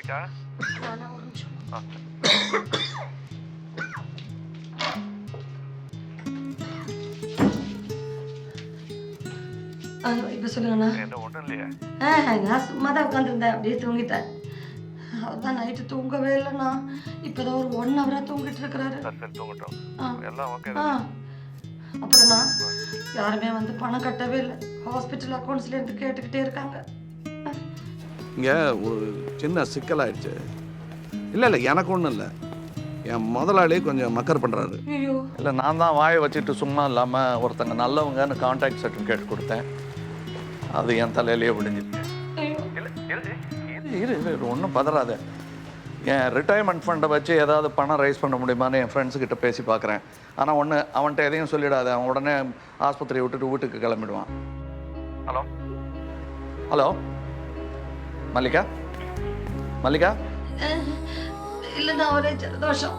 மல்லிகா இப்போ சொல்லுங்கண்ணா. ஒன்றும் இல்லையா நான் சும்மா தான் உட்காந்துருந்தேன் அப்படியே தூங்கிட்டேன். அவர் தான் நைட்டு தூங்கவே இல்லைண்ணா. இப்போதான் ஒரு ஒன் ஹவராக தூங்கிட்டு இருக்கிறாரு. அப்புறம்ண்ணா யாருமே வந்து பணம் கட்டவே இல்லை. ஹாஸ்பிட்டல் அக்கௌண்ட்ஸ்லேருந்து கேட்டுக்கிட்டே இருக்காங்க. இங்கே ஒரு சின்ன சிக்கலாயிடுச்சு. இல்லை இல்லை எனக்கு ஒன்றும் இல்லை. என் முதலாளி கொஞ்சம் மக்கர் பண்ணுறாரு இல்லை நான் தான் வாயை வச்சுட்டு சும்மா இல்லாமல் ஒருத்தங்க நல்லவங்கன்னு கான்டாக்ட் சர்டிஃபிகேட் கொடுத்தேன். அது என் தலையிலேயே இரு இரு இரு ஒன்றும் பதறாத. என் ரிட்டையர்மெண்ட் ஃபண்டை வச்சு ஏதாவது பணம் ரைஸ் பண்ண முடியுமான்னு என் ஃப்ரெண்ட்ஸுக்கிட்ட பேசி பார்க்குறேன் ஆனால் ஒன்று அவன்கிட்ட எதையும் சொல்லிடாத. அவன் உடனே ஆஸ்பத்திரியை விட்டுட்டு வீட்டுக்கு கிளம்பிடுவான். ஹலோ? ஹலோ? மல்லிகா மல்லிகா இல்லைண்ணா ஒரே ஜலதோஷம்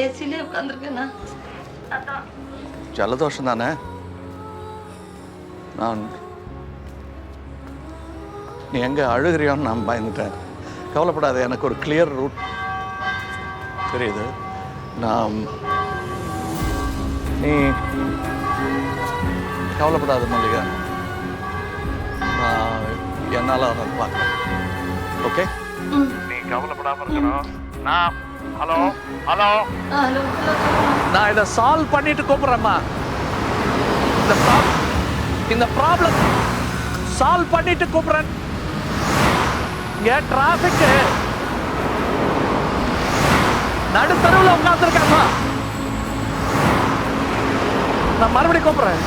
ஏசிலே உட்காந்துருக்கேண்ணா ஜலதோஷம் தானே நான் நீ எங்கே அழுகிறியோன்னு நான் பயந்துட்டேன் கவலைப்படாத எனக்கு ஒரு கிளியர் ரூட் தெரியுது நான் நீ கவலைப்படாத மல்லிகா நான் என்னால் அதை பார்க்குறேன் ஓகே நீ கவலைப்படாம இருக்கணும் நான் ஹலோ ஹலோ நான் இதை சால்வ் பண்ணிட்டு கூப்பிட்றேம்மா இந்த இந்த ப்ராப்ளம் சால்வ் பண்ணிட்டு கூப்பிட்றேன் இங்க டிராஃபிக் நடுத்தருவில் உட்காந்துருக்காமா நான் மறுபடியும் கூப்பிட்றேன்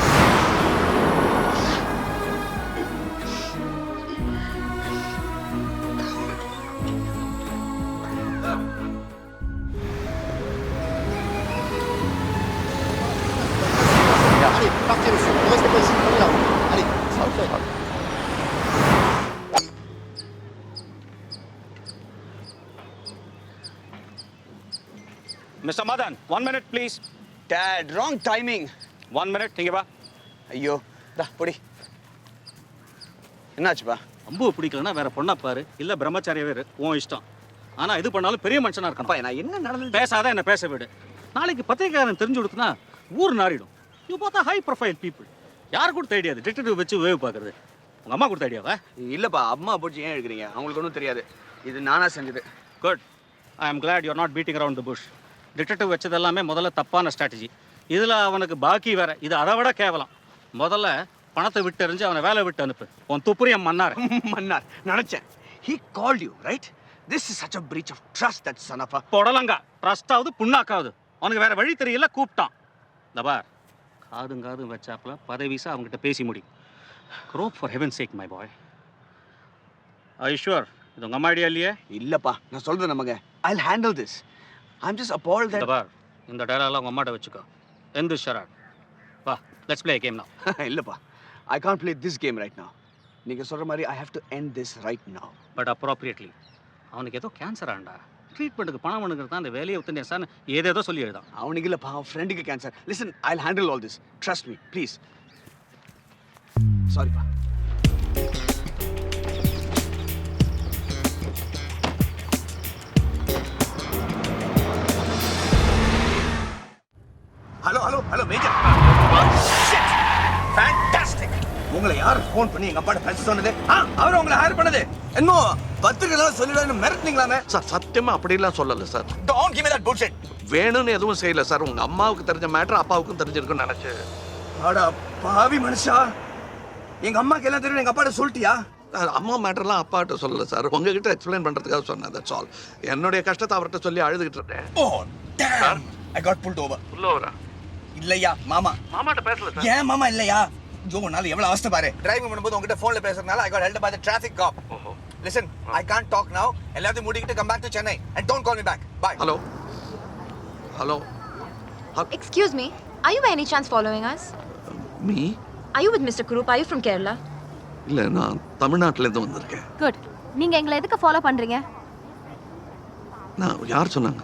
mister Madan one minute please that wrong timing one minute இங்கே வா. ஐயோ டா பொடி. என்னாச்சுப்பா அம்புவை பிடிக்கலன்னா வேற பொண்ணா பாரு. இல்ல பிரம்மச்சாரியாவே இரு. உன் இஷ்டம். ஆனா இது பண்ணாலும் பெரிய மனுஷனா அப்பா இருக்கணும் நான் என்ன நடந்தது? பேசாத என்ன பேச விடு. நாளைக்கு பத்திரிக்கையாளன் தெரிஞ்சு கொடுத்தனா ஊர் நாரிடும் யூ பார்த்தா ஹை ப்ரொஃபைல் பீப்புள் யார் கொடுத்த ஐடியா அது? டிடெக்டிவ் வச்சு வேவு பார்க்கறது. உங்க அம்மா கொடுத்த ஐடியாவா இல்லப்பா அம்மா போச்சு ஏன் எடுக்கிறீங்க? அவங்களுக்கு ஒன்றும் தெரியாது. இது நானா செஞ்சது. Good I am glad you're not beating around the bush detective வச்சது எல்லாமே முதல்ல தப்பான ஸ்ட்ராட்டஜி இதில் அவனுக்கு பாக்கி வேற. இது அதை விட கேவலம். முதல்ல பணத்தை விட்டு எறிஞ்சு அவனை வேலை விட்டு அனுப்பு. உன் துப்புரியம் மன்னார். மன்னார். நினைச்சேன். He called you right this is such a breach of trust that சனப்பா புடலங்கா. ட்ரஸ்டாவது புண்ணாக்காவது அவனுக்கு வேற வழி தெரியல கூப்பிட்டான். இந்த பார் காதும் காதும் வச்சாப்புல பதவிசா அவங்ககிட்ட பேசி முடி. Grow up for heaven sake my boy Ishwar இது உங்க அம்மா ஐடியா இல்லையே? இல்லப்பா நான் சொல்றது நமக்கு I handle this I am just அப்பால் இந்த பார் இந்த டயலாக்லாம் உங்க அம்மாட்ட வச்சுக்கோ. எந்த ஷராட் வா let's play game now. That இல்லப்பா. I can't play this game right now நீங்க சொல்ற மாதிரி I have to end this right now but appropriately அவனுக்கு ஏதோ கேன்சர் ஆண்டா. ட்ரீட்மெண்ட்டுக்கு பணம் பண்ணுறது தான் அந்த வேலையை விட்டு சார் ஏதேதோ சொல்லி எழுதான். அவனுக்கு இல்லப்பா அவன் ஃப்ரெண்டுக்கு cancer listen I handle all this trust me please சாரிப்பா hello hello hello major fantastic உங்களை யார் ஃபோன் பண்ணி எங்க அப்பாட்ட பேச சொன்னது? அவர் உங்களை ஹையர் பண்ணது. இன்னும் பத்திரிக்கைலாம் சொல்லிடான்னு மிரட்டினீங்களாமே. சார் சத்தியமாக அப்படிலாம் சொல்லலை sir. Don't give me that bullshit. வேணும்னு எதுவும் செய்யலை சார். உங்கள் அம்மாவுக்கு தெரிஞ்ச மேட்ரு அப்பாவுக்கும் தெரிஞ்சிருக்குன்னு நினச்சி அடா பாவி மனுஷா. எங்க அம்மாக்கு எல்லாம் தெரியும் எங்க அப்பாட்ட சொல்லிட்டியா? அம்மா மேட்டர்லாம் அப்பாட்ட சொல்லலை சார். உங்ககிட்ட எக்ஸ்பிளைன் பண்ணுறதுக்காக சொன்னேன் தட்ஸ் ஆல் என்னுடைய கஷ்டத்தை அவர்கிட்ட சொல்லி அழுதுகிட்டு இருந்தேன். ஓ damn I got pulled over உள்ள வரா இல்லையா? மாமா. மாமாட்ட பேசல சார் ஏன் மாமா இல்லையா? ஜோ உன்னால எவ்வளவு அவஸ்தை பாரு. டிரைவிங் பண்ணும்போது உங்ககிட்ட போன்ல பேசுறதுனால I got held by the traffic cop listen I can't talk now எல்லாத்தையும் மூடிக்கிட்டு come back to Chennai and don't call me back bye hello hello Excuse me, are you by any chance following us? Me Are you with Mr. Kurup? Are you from Kerala? இல்லை நான் தமிழ்நாட்டிலேருந்து வந்திருக்கேன். Good. நீங்க எங்களை எதுக்கு follow பண்றீங்க? நான் யார் சொன்னாங்க?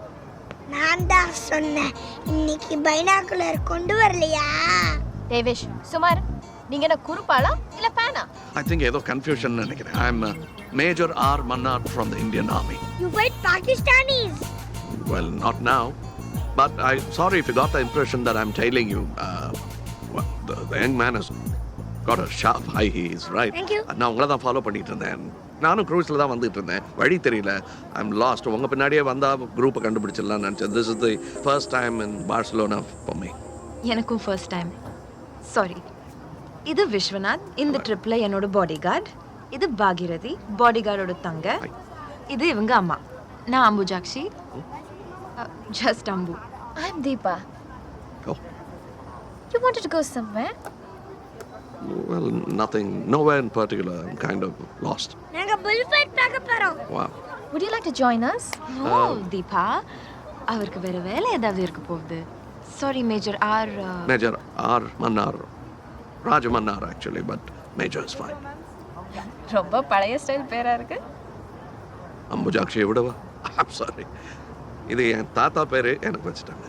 நான் தான் சொன்னேன் இன்னைக்கு பைனாக்குலர் கொண்டு வரலையா தேவேஷ் சுமார் நீங்க என்ன குறுப்பாளா இல்ல ஃபேனா ஐ திங்க் ஏதோ கன்ஃபியூஷன் நினைக்கிறேன் I am major R Mannar from the Indian army You fight Pakistanis. Well, not now. But I'm sorry if you got the impression that I'm tailing you. Uh, well, the, the young man has got a sharp eye. He is right. Thank you. நான் உங்களை தான் follow பண்ணிட்டு இருந்தேன் நானும் க்ரூஸில் தான் வந்துட்டு இருந்தேன். வழி தெரியல. ஐம் லாஸ்ட் உங்கள் பின்னாடியே வந்தால் குரூப்பை கண்டுபிடிச்சிடலாம்னு நினச்சேன். This is the first time in Barcelona for me எனக்கும் ஃபர்ஸ்ட் டைம் சாரி இது விஸ்வநாத். இந்த ட்ரிப்ல என்னோட பாடி கார்டு இது பாகிரதி பாடி கார்டோட தங்க இது இவங்க அம்மா. நான் அம்புஜாக்ஷி ஜஸ்ட் அம்பு. I'm Deepa. Oh, You wanted to go somewhere? well, nothing, nowhere in particular. I'm kind of lost. நாங்க bullfight பார்க்க போறோம். Wow. Would you like to join us? ஓ தீபா அவருக்கு வேற வேலை ஏதாவது இருக்க போகுது sorry major R Major R. Mannar. Raj Mannar, actually, but Major is fine. ரொம்ப பழைய ஸ்டைல் பேரா இருக்கு அம்புஜாக்ஷியை விடவா ஐம் சாரி இது என் தாத்தா பேரு எனக்கு வச்சுட்டாங்க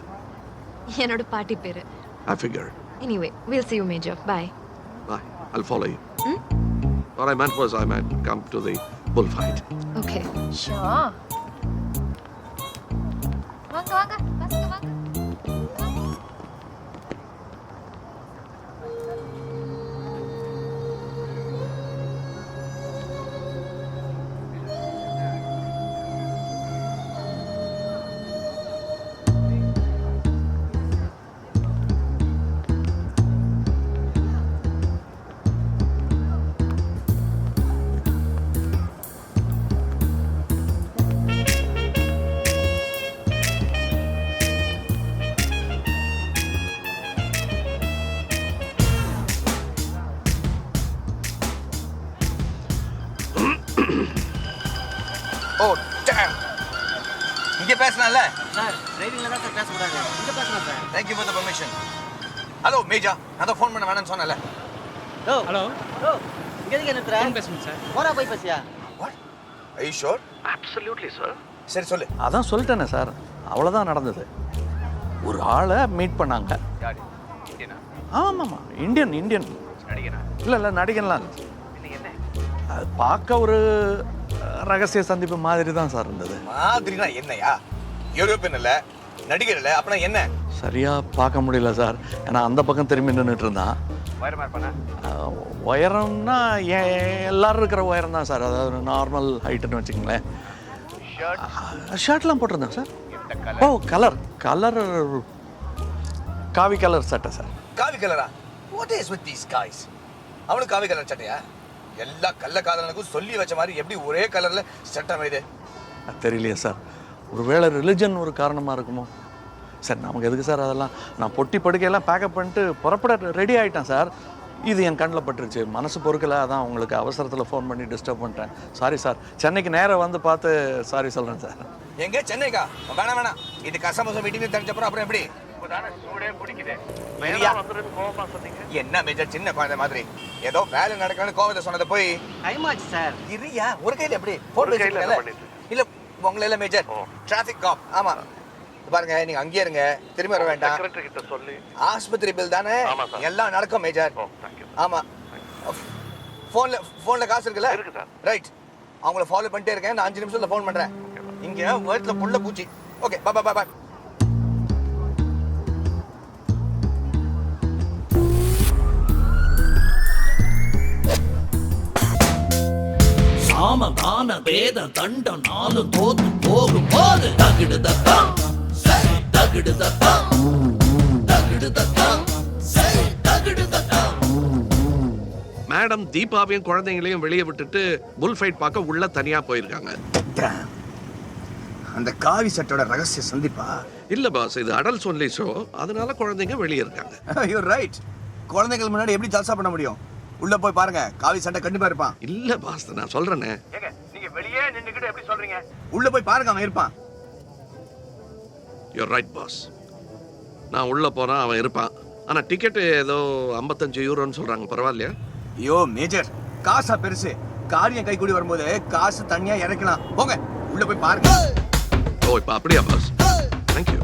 என்னோட பாட்டி பேரு I figure anyway will see you major bye bye I'll follow you. What I meant was I might come to the bullfight. Okay Sure. வாங்க வாங்க பசங்க வாங்க. பேசக்கூடாது. இங்க பேசலாம் sir. Thank you for the permission hello major நான் தான் phone பண்ண வேணாம்னு சொன்னேன்ல. ஹலோ. இங்க எதுக்கு நிறுத்துற பேசுங்க சார். போறா போய் பேசியா. What I you sure Absolutely, sir. சரி சொல்லு. அதான் சொல்லிட்டேனே சார். அவ்வளோதான் நடந்தது. ஒரு ஆளை மீட் பண்ணாங்க. ஆமாம்மா இந்தியன்? இந்தியன் இல்லை இல்லை நடிகன்லாம் இல்லை. அது பார்க்க ஒரு ரகசிய சந்திப்பு மாதிரி தான் சார் இருந்தது. மாதிரினா என்னையா? யூரோப்பியன் இல்ல. நடிகர் இல்ல அப்பனா என்ன? சரியாக பார்க்க முடியல சார். ஏன்னா அந்த பக்கம் திரும்பி நின்றுட்டு இருந்தான். உயரம்னா ஏன் எல்லாரும் இருக்கிற உயரம் தான் சார். அதாவது நார்மல் ஹைட்டுன்னு வச்சுக்கங்களேன். ஷர்ட்லாம் போட்டிருந்தேன் சார். ஓ கலர் கலர் காவி கலர் சட்டை சார். காவி கலரா what is with these guys அவனுக்கு காவி கலர் சட்டையா? எல்லா கள்ள காதலனுக்கும் சொல்லி வச்ச மாதிரி எப்படி ஒரே கலர்ல சட்டை அது தெரியலையே சார். ஒருவேளை ரிலிஜன் ஒரு காரணமாக இருக்குமோ? சார் நமக்கு எதுக்கு சார் அதெல்லாம்? நான் பொட்டி படுக்கையெல்லாம் பேக்கப் பண்ணிட்டு புறப்பட ரெடி ஆகிட்டேன் சார். இது என் கண்ணில் பட்டுருச்சு. மனசு பொறுக்கல அதான் உங்களுக்கு அவசரத்தில் ஃபோன் பண்ணி டிஸ்டர்ப் பண்ணிட்டேன். Sorry sir. சென்னைக்கு நேராக வந்து பார்த்து சாரி சொல்கிறேன் சார். எங்க? சென்னைக்கா? வேணாம் வேணாம். இது கசமசம் மீட்டிங் தெரிஞ்சப்பறம் அப்புறம் எப்படி? என்ன மேஜர் சின்ன குழந்தை மாதிரி? ஏதோ வேலை நடக்கணும்னு கோவத்தை சொன்னதை போய் டைம் ஆச்சு சார். இரியா ஒரு கையில எப்படி? ஒரு பண்ணிட்டு? இல்ல இல்ல மேஜர் டிராஃபிக் காப் ஆமா. பாருங்க நீங்க அங்கேயே இருங்க. திரும்பி வர வேண்டாம். கிட்ட சொல்லி. ஆஸ்பத்திரி பில் தானே. எல்லாம் நடக்கும் மேஜர் ஆமா. ஃபோன்ல ஃபோன்ல காசு இருக்குல்ல? இருக்கு சார். ரைட் அவங்கள ஃபாலோ பண்ணிட்டே இருக்கேன். நான் அஞ்சு நிமிஷத்துல ஃபோன் பண்றேன். இங்க வயிற்றுல புள்ள பூச்சி. ஓகே பா பா பா சாமகான வேத தண்ட நாலு தோத்து போகும் போது தகிடு தத்தம். சரி தகிடு தத்தம். தகிடு தத்தம். சரி தகிடு தத்தம். மேடம் தீபாவையும் குழந்தைங்களையும் வெளியே விட்டுட்டு புல் ஃபைட் பார்க்க உள்ள தனியா போயிருக்காங்க. அந்த காவி சட்டோட ரகசிய சந்திப்பா? இல்ல பாஸ் இது அடல்ஸ் ஒன்லி ஷோ. அதனால குழந்தைங்க வெளியே இருக்காங்க. ஐயோ ரைட் குழந்தைகள் முன்னாடி எப்படி ஜல்சா பண்ண முடியும்? உள்ள போய் பாருங்க. காவி சட்டை கண்டிப்பா இருப்பான். இல்ல பாஸ் நான் சொல்றேனே. நீங்க வெளியே நின்னுக்கிட்டு எப்படி சொல்றீங்க? உள்ள போய் பாருங்க அவன் இருப்பான். யூர் ரைட் பாஸ் நான் உள்ள போனா அவன் இருப்பான். ஆனா டிக்கெட் ஏதோ ஐம்பத்தஞ்சு யூரோன்னு சொல்றாங்க பரவாயில்லையா? ஐயோ மேஜர் காசா பெருசு. காரியம் கை கூடி வரும்போது காசு தனியா இறக்கலாம். போங்க உள்ள போய் பாருங்க. ஓ இப்போ அப்படியா பாஸ் தேங்க்யூ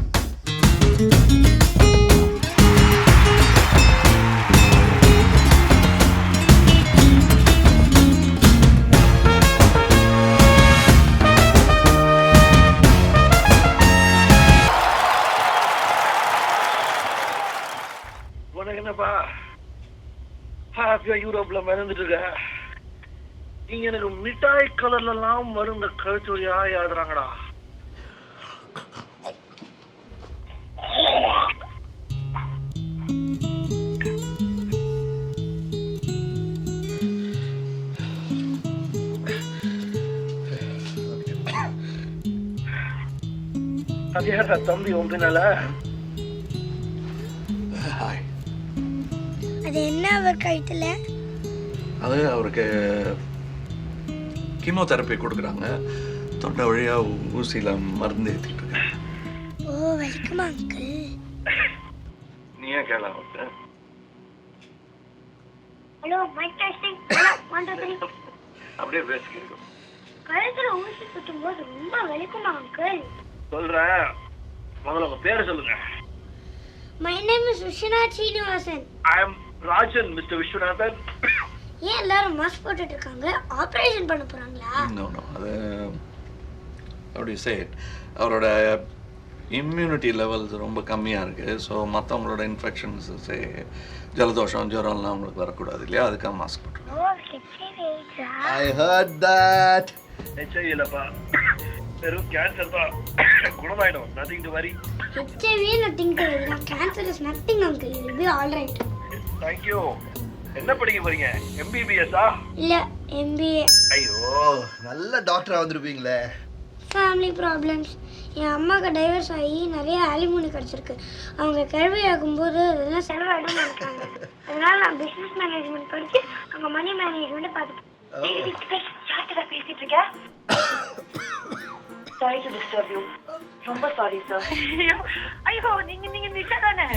ஹாப்பியா யூரோப்ல மறந்துட்டு இருக்க. நீங்க எனக்கு மிட்டாய் கலர்ல எல்லாம் மருந்த இந்த கழுச்சொலியா தம்பி ஒன்றினால அவர் கழுத்துல அது அவருக்கு கீமோதெரப்பி கொடுக்குறாங்க. தொண்டை வழியாக ஊசியில் மருந்து ஏற்றிட்டு இருக்கேன் ஓ வலிக்குமா அங்கிள்? நீ ஏன் கேள அவர்கிட்ட hello mike testing one two three அப்படியே பேசிக்கிறோம் கழுத்துல ஊசி குத்தும் போது ரொம்ப வலிக்குமா அங்கிள்? சொல்றேன் முதல்ல உங்க பேரை சொல்லுங்க. My name is Viswanath Srinivasan I am Rajan mister Viswanathan. ஏன் எல்லாரும் மாஸ்க் போட்டுட்டு இருக்காங்க ஆபரேஷன் பண்ண போறாங்களா? நோ நோ அது அப்படி சே அவரோட இம்யூனிட்டி லெவல்ஸ் ரொம்ப கம்மியாக இருக்குது ஸோ மற்றவங்களோட இன்ஃபெக்ஷன்ஸ் சே ஜலதோஷம் ஜுரம்லாம் அவங்களுக்கு வரக்கூடாது இல்லையா? அதுக்காக மாஸ்க் போட்டுருக்கோம் HIV I heard that. HIV இல்லப்பா வெறும் கேன்சர் தான். குணமாயிடும். Nothing to worry HIV nothing தெரியுது cancer is nothing uncle it be all right thank you என்ன படிக்க போறீங்க? எம்பிபிஎஸ்ஸா இல்ல எம்பிஏ ஐயோ நல்ல டாக்டரா வந்திருப்பீங்களே. ஃபேமிலி ப்ராப்ளம்ஸ் என் அம்மாவுக்கு டைவர்ஸ் ஆகி நிறைய ஆலிமூனி கிடச்சிருக்கு. அவங்க கேள்வி ஆகும்போது அதெல்லாம் செலவாயிடும் நினைக்கிறாங்க அதனால நான் பிஸ்னஸ் மேனேஜ்மெண்ட் படிச்சு அவங்க மணி மேனேஜ்மெண்ட் பார்த்துப்பேன் பேசிட்டு இருக்கேன். சாரி டு டிஸ்டர்ப் யூ ரொம்ப சாரி சார் ஐயோ நீங்க நீங்க நிஷா தானே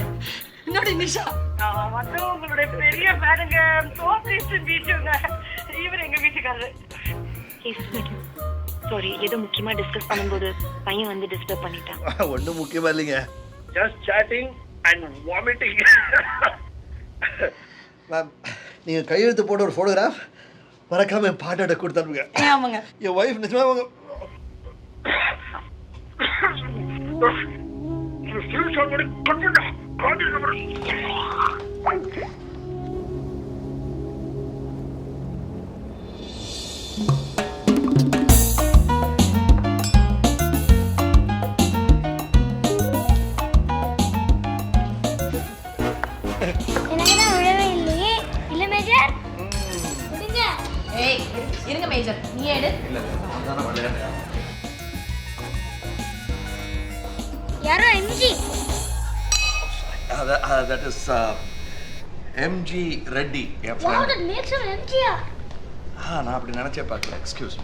என்னோட நிஷா. நான் வந்து உங்களுடைய பெரிய பேருங்க. சோ ப்ளீஸ் மீட்டுங்க இவர் எங்க வீட்டுக்காரரு. சாரி ஏதோ முக்கியமா டிஸ்கஸ் பண்ணும்போது பையன் வந்து டிஸ்டர்ப் பண்ணிட்டான். ஒன்றும் முக்கியமா இல்லைங்க. Just chatting and vomiting ma'am நீங்கள் கையெழுத்து போட்ட ஒரு ஃபோட்டோகிராஃப் மறக்காம என் பாட்டோட கொடுத்தாருங்க ஆமாங்க. என் ஒய்ஃப் நிஜமா அவங்க எனக்கு రెడ్డి. Ah, నా అప్పుడు மேக் చెప్పాలి ఎక్స్క్యూజ్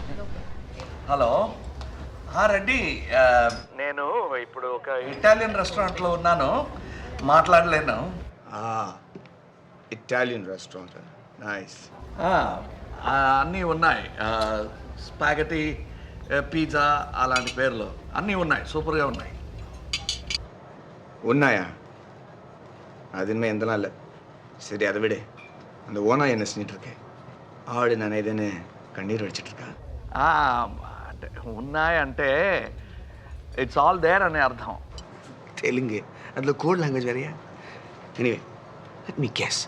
హలో ఆ రెడ్డి uh, నేను ఇప్పుడు ఒక ఇటాలియన్ రెస్టారెంట్లో ఉన్నాను. మాట్లాడలేను. ఇటాలియన్ రెస్టారెంట్ నైస్ అన్నీ ఉన్నాయి. స్పాగటి పిజ్జా uh, అలాంటి పేర్లు. అన్నీ ఉన్నాయి. సూపర్గా ఉన్నాయి. ఉన్నాయా? అది మేము నాళ్ళ సరే అది విడే. அந்த ஓனா என்ன செஞ்சுட்டு இருக்கேன் ஆடு நான் இதுன்னு கண்ணீர் வடிச்சிட்டு இருக்கா ఆ, అంటే ఉన్నాయంటే ఇట్స్ ఆల్ దేర్ అనే అర్థం தெலுங்கு அதில் கோட் லாங்குவேஜ் வேறையா எனிவே லெட் மீ கேஸ்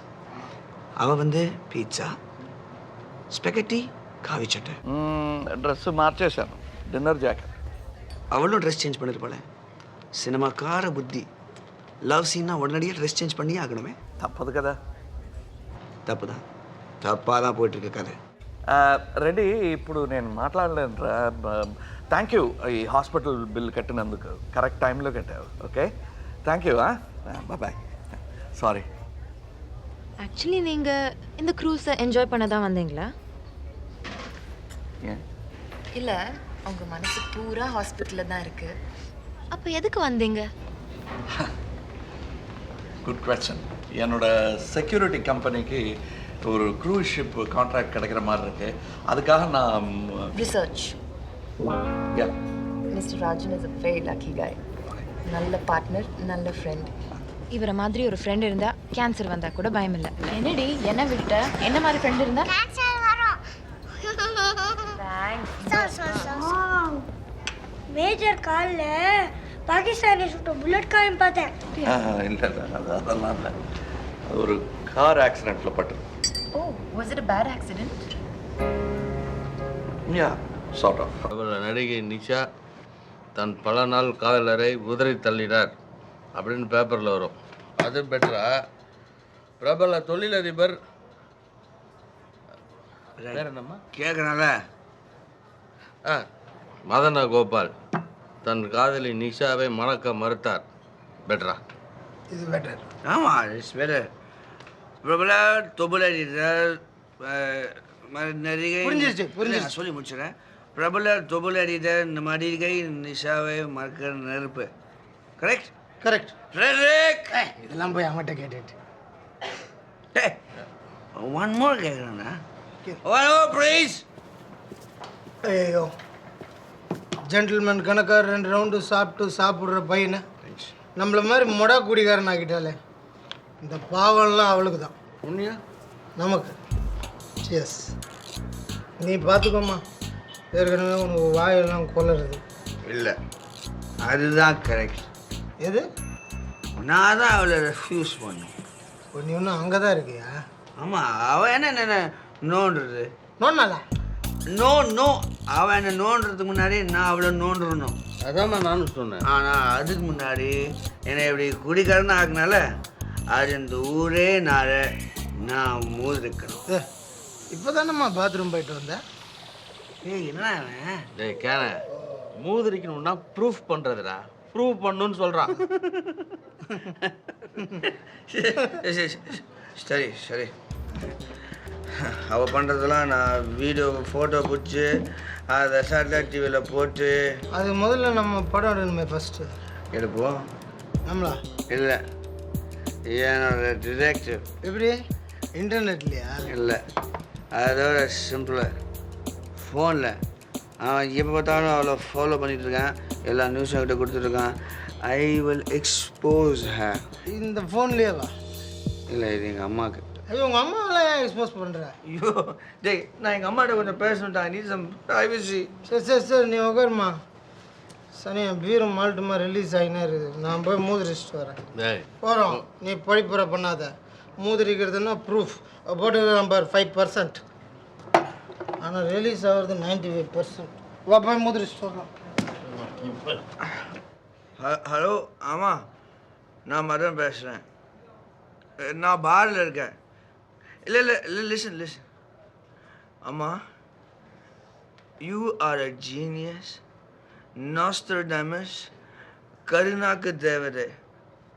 அவள் வந்து பீட்சா ஸ்பெகட்டி காவி சட்டை డ్రెస్ మార్చేశాను డిన్నర్ జాకెట్ அவளும் ட்ரெஸ் சேஞ்ச் பண்ணிருப்பாள சினிமாக்கார புத்தி லவ் சீன்னா உடனடியாக ட்ரெஸ் சேஞ்ச் பண்ணியே ஆகணுமே తప్పదు కదా தப்பு தான் தப்பாக தான் போயிட்டுருக்கு கதை రెడీ ఇప్పుడు నేను మాట్లాడలేనురా థ్యాంక్ యూ ఈ హాస్పిటల్ బిల్ కట్టినందుకు కరెక్ట్ టైంలో కట్టావు okay thank you bye sorry actually நீங்க இந்த க்ரூஸை என்ஜாய் பண்ண தான் வந்தீங்களா ஏன் இல்ல உங்க மனசு பூரா ஹாஸ்பிட்டல்ல தான் இருக்கு அப்ப எதுக்கு வந்தீங்க குட் கொஸ்டின் என்னோட செக்யூரிட்டி கம்பெனிக்கு ஒரு க்ரூஸ் ஷிப் கான்ட்ராக்ட் கிடைக்கிற மாதிரி இருக்கு. அதுக்காக நான் research. Mister Rajan is a very lucky guy. நல்ல பார்ட்னர் நல்ல ஃப்ரெண்ட் இவரை மாதிரி ஒரு ஃப்ரெண்ட் இருந்தா கேன்சர் வந்தா கூட பயம் இல்லை. என்னடி என்ன விட்ட? என்ன மாதிரி ஃப்ரெண்ட் இருந்தா? கேன்சர் வரும். மேஜர் காலில் பாகிஸ்தானி சுட்ட புல்லட் காயம் பார்த்தேன். ஆ, இல்லை இல்லை அது அதெல்லாம் இல்லை. அது ஒரு கார் ஆக்சிடெண்ட்டில் பட்டது. ஓ was it a bad accident yeah sort of பிரபல நடிகை நிஷா தன் பல நாள் காதலரை உதறி தள்ளினார் அப்படின்னு பேப்பரில் வரும். அது பெட்டரா? பிரபல தொழிலதிபர் பேர் என்னம்மா? கேட்குறேன்ல ஆ மதன கோபால். தன் காதலி நிஷாவை மணக்க மறுத்தார். பெட்டரா? இது பெட்டர் ஆமாம் இட்ஸ் பெட்டர் பிரபல தொபுலடிதர் நடிகை புரிஞ்சிருச்சு. நான் சொல்லி முடிச்சிடறேன். பிரபல தொபுலடிதர் நடிகை நிஷாவை மறக்கிற நெருப்பு. கரெக்ட் கரெக்ட் இதெல்லாம் போய் அவன்கிட்ட கேட்டுட்டு. ஒன் மோர் கேட்குறேண்ணா ஒன் மோர் ப்ளீஸ் ஐயோ ஜென்டில்மேன் கணக்கா ரெண்டு ரவுண்டு சாப்பிட்டு சாப்பிட்ற பையனை. நம்மள மாதிரி மொடா குடிகாரன் ஆக்கிட்டாலே இந்த பாவம்லாம் அவளுக்கு தான் உண்மையா நமக்கு. எஸ் நீ பார்த்துக்கோமா ஏற்கனவே உனக்கு வாயெல்லாம் கொலருது இல்லை. அதுதான் கரெக்ட் எது? நான் தான் அவளை ரெஃப்யூஸ் பண்ணேன். இப்போ நீ ஒன்றும் அங்கே தான் இருக்கியா? ஆமாம் அவள் என்ன என்ன நோண்டுறது நோண்டாளா நோ நோ. அவன் என்ன நோண்டுறதுக்கு முன்னாடி நான் அவளை நோண்டுறணும் அதாம்மா நானும் சொன்னேன். ஆனால் அதுக்கு முன்னாடி என்னை இப்படி குடிக்காரன் ஆக்குனால அது இந்த ஊரே நாள நான் மூதிருக்கணும். ஏ இப்போ தானேம்மா பாத்ரூம் போயிட்டு வந்தேன் ஏய் என்ன அவன் டேய் கேன மூதிரிக்கணும்னா ப்ரூஃப் பண்ணுறதுடா ப்ரூவ் பண்ணுன்னு சொல்கிறான் சரி, சரி, சரி சரி. அவள் பண்ணுறதெல்லாம் நான் வீடியோ ஃபோட்டோ பிடிச்சி அதை சேட்டலைட் டிவியில் போட்டு. அது முதல்ல நம்ம படம் எடுக்கணுமே ஃபஸ்ட்டு எடுப்போம். நம்மளா? இல்லை. என்னோட டிடெக்டிவ் எப்படி? இன்டர்நெட்லையா இல்லை. அதோட சிம்பிளாக ஃபோனில் அவன் எப்போ பார்த்தாலும் அவளை ஃபாலோ பண்ணிட்டு இருக்கான். எல்லா நியூஸும் கிட்ட கொடுத்துட்ருக்கான் ஐ வில் எக்ஸ்போஸ் ஹே இந்த ஃபோன்லேயேவா இல்லை இது எங்கள் அம்மாவுக்கு ஐயோ உங்கள் அம்மாவெல்லாம் எக்ஸ்போஸ் பண்ணுற ஐயோ டேய் நான் எங்கள் அம்மாட்ட கொஞ்சம் பேசணும்டா. நீ சம் ப்ரைவசி சரி சரி சரி நீ உட்காருமா சனி என் பீரம் மால்ட்டுமா ரிலீஸ் ஆகினே இருக்குது. நான் போய் மூதிரிச்சிட்டு வரேன். போகிறோம் நீ படிப்புற பண்ணாத. மூதிரிக்கிறதுனா ப்ரூஃப் போட்டு நம்பர் ஃபைவ் பர்சன்ட் ஆனால் ரிலீஸ் ஆகிறது நைன்டி ஃபைவ் பர்சன்ட் வா போய் மூதிரிச்சிட்டு வரலாம். ஹலோ ஆமாம் நான் மதன் பேசுகிறேன் நான் பாரில் இருக்கேன். இல்லை இல்லை இல்லை லிசன் லிசன் அம்மா you are a genius Nostradamus கருணாக்கு தேவதை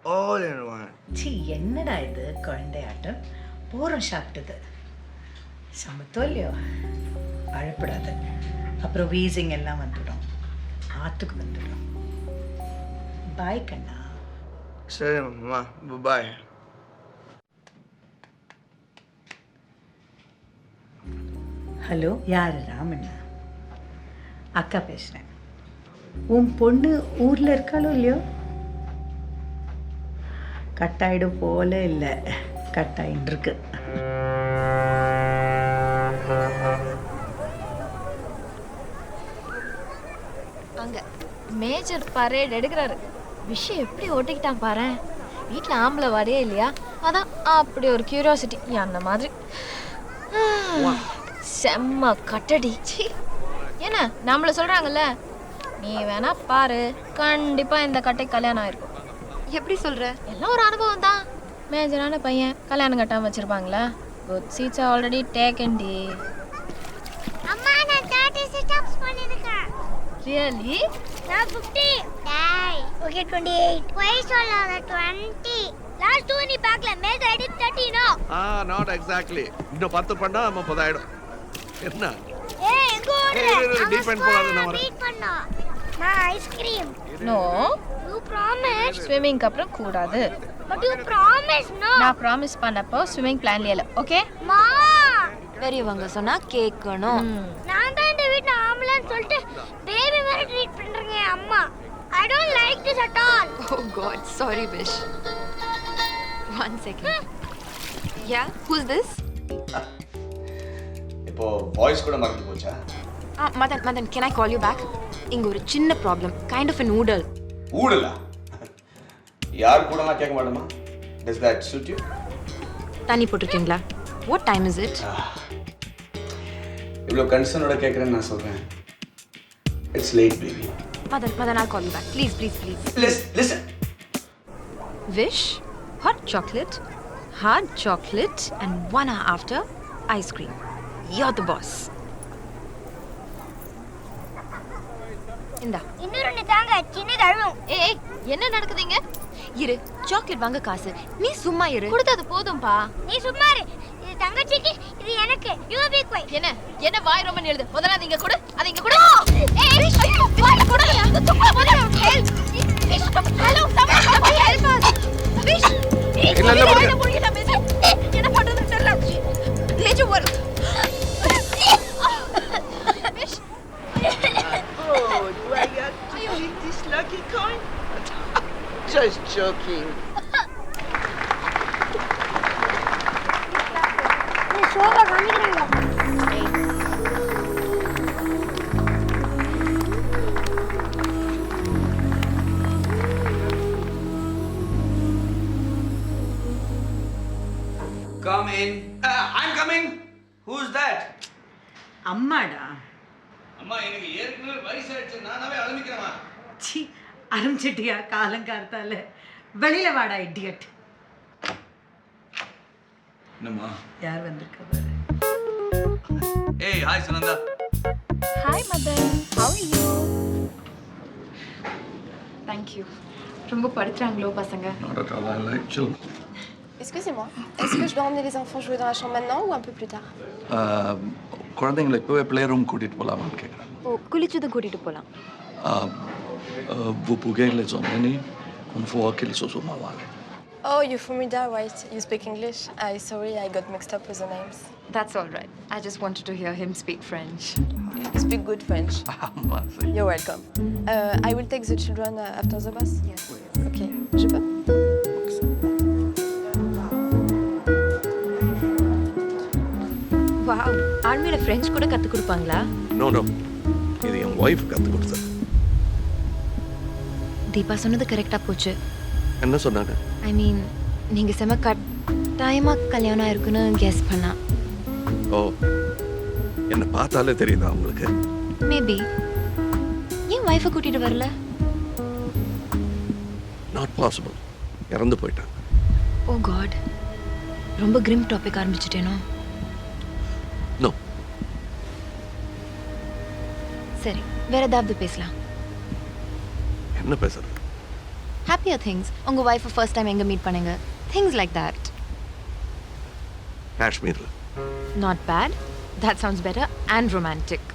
ஆல் இன் ஒன் சி என்னடா இது குழந்தையாட்டம்? போகிறோம் சாப்பிட்டது. சமத்தோ இல்லையோ அழப்படாத அப்புறம் வீசிங் எல்லாம் வந்துடும். ஆற்றுக்கு வந்துடும். பாய் கண்ணா. சரி அம்மா. பாய் ஹலோ யார்? ராமண்ணா அக்கா பேசுகிறேன் உன் பொண்ணு ஊரில் இருக்காளோ இல்லையோ? கட்டாயிடும் போல இல்லை. கட்டாயின்னு இருக்கு அங்க மேஜர் பரேட் எடுக்கிறாரு. விஷயம் எப்படி ஓட்டிக்கிட்டான் பாரு. வீட்டில் ஆம்பளை வரையே இல்லையா? அதான் அப்படி ஒரு கியூரியாசிட்டி அந்த மாதிரி. செம்ம கட்டடி. என்ன? நம்மள சொல்றாங்கல்ல. நீ வேணா பாரு. கண்டிப்பா இந்த கட்டை கல்யாணம் ஆயிருக்கும். எப்படி சொல்ற? எல்லாம் ஒரு அனுபவம் தான். மேஜரான பையன் கல்யாணம் கட்டாம வச்சிருப்பாங்களா? குட் சீட்ஸ் ஆல்ரெடி டேக்கன் டி அம்மா நான் 30 சிட்டப்ஸ் பண்ணிருக்கேன். ரியலி நான் 50 டேய் ஓகே 28 போய் சொல்லாத 20 லாஸ்ட் டூ நீ பார்க்கல make edit 30 no ah not exactly இன்னும் பத்து பண்ணா முப்பதாயிடும். என்ன? ஏய் எங்க ஓடுற? டீபெண்ட் வரேன். பீட் பண்ணா ice cream no you promise ஸ்விம்மிங்க்கு அப்புறம் கூடாது. பட் யூ ப்ராமிஸ் நோ நான் ப்ராமிஸ் பண்ணப்போ ஸ்விம்மிங் பிளான்ல இல்ல ஓகே மா. பெரியவங்க சொன்னா கேட்கணும் நான் தான் இந்த வீட்ல ஆம்பளன்னு சொல்லிட்டு பேபி மாதிரி ட்ரீட் பண்றேங்க அம்மா. I don't like this at all oh god sorry Wish one second yeah who's this இப்போ வாய்ஸ் கூட மறந்து போச்சா? Madan Madan can I call you back இங்க ஒரு சின்ன ப்ராப்ளம் கைண்ட் ஆஃப் அன் ஊடல் ஊடலா யார் கூடலாம் கேட்க மாட்டோமா? டஸ் தட் சூட் யூ தண்ணி போட்டிருக்கீங்களா? வாட் டைம் இஸ் இட் இவ்வளோ கன்சர்னோட கேட்குறேன்னு நான் சொல்கிறேன் it's late baby Madan Madan I'll call you back. Please, please, please. Listen Wish, hot chocolate, hard chocolate, and one hour after, ice cream. You're the boss. இந்தா. இன்னும் ரெண்டு தாங்க சின்னது அழுவும் ஏய் என்ன நடக்குதுங்க? இரு சாக்லேட் வாங்க காசு. நீ சும்மா இரு. கொடுத்தது போதும்பா. நீ சும்மா இரு. இது தங்கச்சிக்கு இது எனக்கு. யூ பி குவை என்ன என்ன வாய் ரொம்ப எழுது? முதல்ல நீங்க கொடு அதை இங்க கொடு. ஏய் ஐயோ வாய் கொடு வெளியில வாடா இடியட் என்னம்மா யார் வந்திருக்க பாரு ஏய் hi Sunanda hi Madan how are you thank you ரொம்ப படுத்துறாங்களோ பசங்க. Excusez-moi, est-ce que je dois emmener les enfants jouer dans la chambre maintenant ou un peu plus tard Uh, குழந்தைங்களை இப்போவே பிளே ரூம் கூட்டிகிட்டு போகலாமான்னு கேட்குறேன் ஓ குளிச்சதும் கூட்டிட்டு போலாம் Vous pouvez les emmener une fois qu'ils se sont mariés. Oh, you're from Ida, right? You speak English? I sorry, I got mixed up with the names. That's all right. I just wanted to hear him speak French. You speak good French. You're welcome. Uh, I will take the children uh, after the bus. Yes. Okay. Je peux? Wow ஆர்மியில French கூட கத்து கொடுப்பாங்களா no no இது என் wife கற்றுக் கொடுத்தது தீபா சொன்னது கரெக்டா போச்சு. என்ன சொன்னாங்க? ஐ மீன் நீங்க செம கட்டாயமா கல்யாணம் இருக்குன்னு கெஸ் பண்ணா. ஓ என்னை பார்த்தாலே தெரியுதா உங்களுக்கு? மேபி ஏன் ஒய்ஃபை கூட்டிட்டு வரல? நாட் பாசிபிள் இறந்து போயிட்டாங்க. ஓ காட் ரொம்ப கிரிம் டாபிக் ஆரம்பிச்சிட்டேனோ? நோ சரி வேற ஏதாவது பேசலாம். என்ன பேசுறது? ஹாப்பியர் திங்ஸ் உங்க ஒய்ஃபை ஃபர்ஸ்ட் டைம் எங்க மீட் பண்ணுங்க? திங்ஸ் லைக் தட் காஷ்மீரில் not bad that sounds better and romantic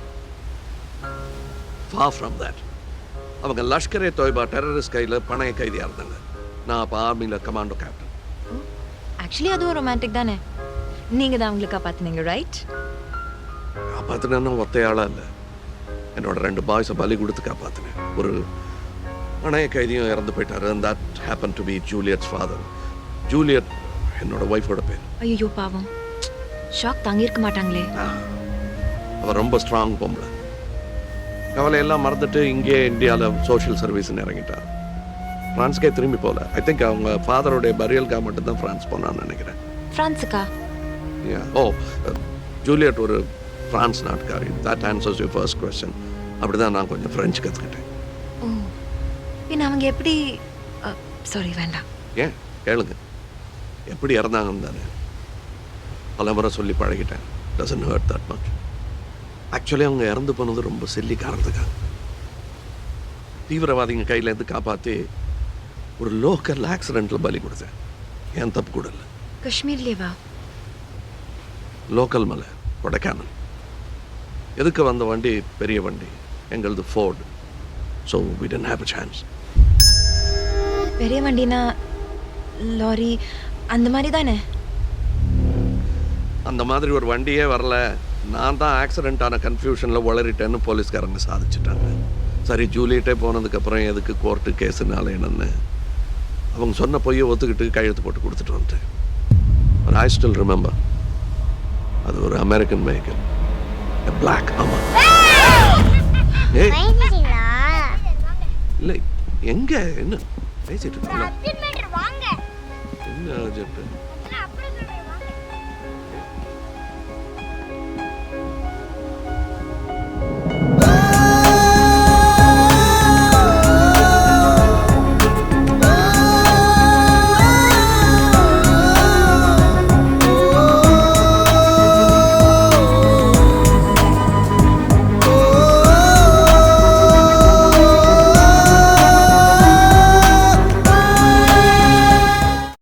far from that. அவங்க லஷ்கரே தொய்பா டெரரிஸ்ட் கையில் பணைய கைதியாக இருந்தாங்க. நான் அப்போ ஆர்மியில் கமாண்டோ கேப்டன் ஆக்சுவலி அதுவும் ரொமான்டிக் தானே? நீங்க தான் அவங்களை காப்பாத்துனீங்க ரைட் காப்பாற்றினேன்னு ஒத்தையாளாக இல்லை? என்னோட ரெண்டு பாய்ஸை பலி கொடுத்து காப்பாற்றினேன் ஒரு பணைய கைதியும் இறந்து போயிட்டாரு. That happen to be Juliet's father Juliet என்னோட ஒய்ஃபோட பேர். ஐயோ பாவம். ஷாக் தாங்கியிருக்க மாட்டாங்களே. அவள் ரொம்ப ஸ்ட்ராங் பொம்பளை. கவலையெல்லாம் மறந்துட்டு இங்கே இந்தியாவில் சோஷியல் சர்வீஸ்னு இறங்கிட்டார் ஃப்ரான்ஸ்க்கே திரும்பி போகல ஐ திங்க் அவங்க ஃபாதருடைய பரியல்கா மட்டும் தான் ஃப்ரான்ஸ் போனான்னு நினைக்கிறேன். ஃப்ரான்ஸுக்கா. ஓ ஜூலியட் ஒரு France நாட்டுக்காரி. That answers you first question அப்படி தான் நான் கொஞ்சம் ஃப்ரெஞ்சு கற்றுக்கிட்டேன் பின்ன அவங்க எப்படி சாரி வேண்டாம். ஏன்? கேளுங்க. எப்படி இறந்தாங்கன்னு தானே. பல முறை சொல்லி பழகிட்டேன். Doesn't hurt that much actually அவங்க இறந்து போனது ரொம்ப செல்லி காரணத்துக்காக தீவிரவாதிங்க கையிலேருந்து காப்பாற்றி ஒரு லோக்கல் ஆக்சிடெண்ட்டில் பலி கொடுத்தேன். ஏன் தப்பு கூட இல்லை. காஷ்மீர்லேவா லோக்கல் மலை கொடைக்கானல். எதுக்கு வந்த வண்டி? பெரிய வண்டி. எங்களது Ford so we don't have a chance பெரிய வண்டினா லாரி அந்த மாதிரி தானே? அந்த மாதிரி ஒரு வண்டியே வரல. நான் தான் ஆக்சிடென்ட் ஆன கன்ஃபியூஷனில் உளறிட்டேன்னு போலீஸ்காரங்க சாதிச்சிட்டாங்க. சரி ஜூலியட்டே போனதுக்கப்புறம் எதுக்கு கோர்ட்டு கேஸுனால என்னன்னு? அவங்க சொன்ன பொய்யை ஒத்துக்கிட்டு கையெழுத்து போட்டு கொடுத்துட்டு வந்துட்டேன். பட் ஐ ஸ்டில் ரிமெம்பர் அது ஒரு அமெரிக்கன் வெஹிக்கிள் பிளாக் ஆமாம் ஏய்! இல்லை எங்கே? என்ன? பேசிட்டு வாங்க. என்ன அர்ஜென்ட்